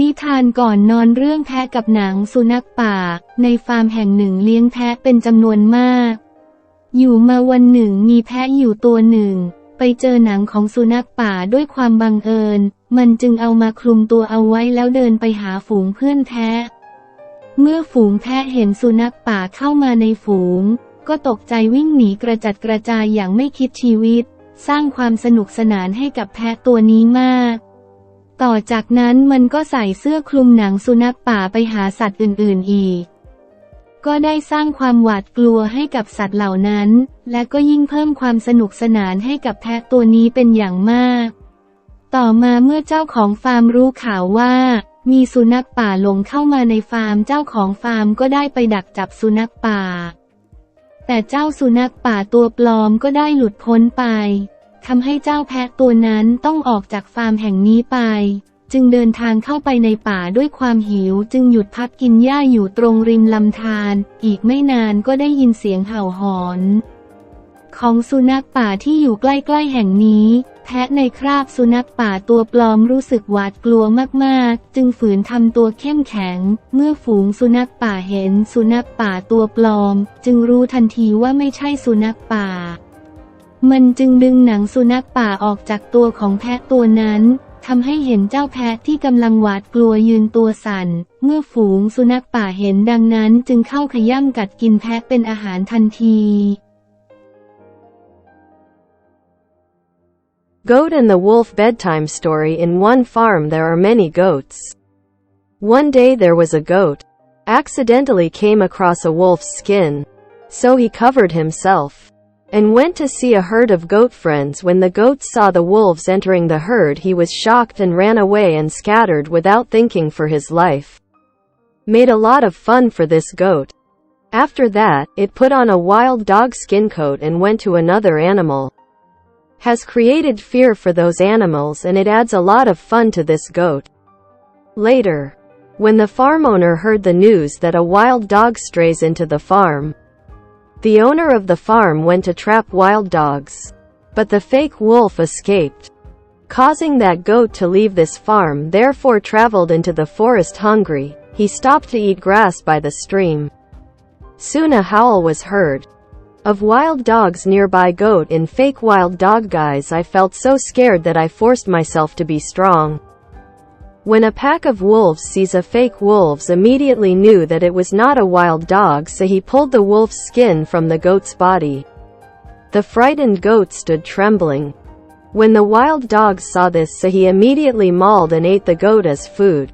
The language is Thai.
นิทานก่อนนอนเรื่องแพะกับหนังสุนัขป่า ในฟาร์มแห่งหนึ่งเลี้ยงแพะเป็นจำนวนมาก อยู่มาวันหนึ่งมีแพะอยู่ตัวหนึ่ง ไปเจอหนังของสุนัขป่าด้วยความบังเอิญ มันจึงเอามาคลุมตัวเอาไว้แล้วเดินไปหาฝูงเพื่อนแพะ เมื่อฝูงแพะเห็นสุนัขป่าเข้ามาในฝูง ก็ตกใจวิ่งหนีกระจัดกระจายอย่างไม่คิดชีวิต สร้างความสนุกสนานให้กับแพะตัวนี้มาก ต่อจากนั้นมันก็ใส่เสื้อคลุมหนังสุนัขป่าไปหาสัตว์อื่นๆอีก ก็ได้สร้างความหวาดกลัวให้กับสัตว์เหล่านั้น และก็ยิ่งเพิ่มความสนุกสนานให้กับแพะตัวนี้เป็นอย่างมาก ต่อมาเมื่อเจ้าของฟาร์มรู้ข่าวว่า มีสุนัขป่าหลงเข้ามาในฟาร์มเจ้าของฟาร์มก็ได้ไปดักจับสุนัขป่า แต่เจ้าสุนัขป่าตัวปลอมก็ได้หลุดพ้นไป ทำให้เจ้าแพะตัวนั้นต้องออกจากฟาร์มแห่งนี้ไป จึงเดินทางเข้าไปในป่าด้วยความหิว จึงหยุดพักกินหญ้าอยู่ตรงริมลำธารอีกไม่นานก็ได้ยินเสียงเห่าหอนของสุนัขป่าที่อยู่ใกล้ๆแห่งนี้ แพะในคราบสุนัขป่าตัวปลอมรู้สึกหวาดกลัวมากๆ จึงฝืนทำตัวเข้มแข็ง เมื่อฝูงสุนัขป่าเห็นสุนัขป่าตัวปลอม จึงรู้ทันทีว่าไม่ใช่สุนัขป่า มันจึงดึงหนังสุนัขป่าออกจากตัวของแพะตัวนั้นทำให้เห็นเจ้าแพะที่กำลังหวาดกลัวยืนตัวสั่น เมื่อฝูงสุนัขป่าเห็นดังนั้นจึงเข้าขย่ำกัดกินแพะเป็นอาหารทันที Goat and the Wolf Bedtime Story In one farm there are many goats. One day there was a goat. Accidentally came across a wolf's skin. So he covered himself. And went to see a herd of goat friends when the goats saw the wolves entering the herd he was shocked and ran away and scattered without thinking for his life. Made a lot of fun for this goat. After that, it put on a wild dog skin coat and went to another animal has created fear for those animals and it adds a lot of fun to this goat. Later, when the farm owner heard the news that a wild dog strays into the farm, the owner of the farm went to trap wild dogs. But the fake wolf escaped, causing that goat to leave this farm therefore traveled into the forest hungry. He stopped to eat grass by the stream. Soon a howl was heard, of wild dogs nearby goat in fake wild dog guise I felt so scared that I forced myself to be strong. When a pack of wolves sees a fake wolves immediately knew that it was not a wild dog so he pulled the wolf's skin from the goat's body. The frightened goat stood trembling. When the wild dogs saw this so he immediately mauled and ate the goat as food.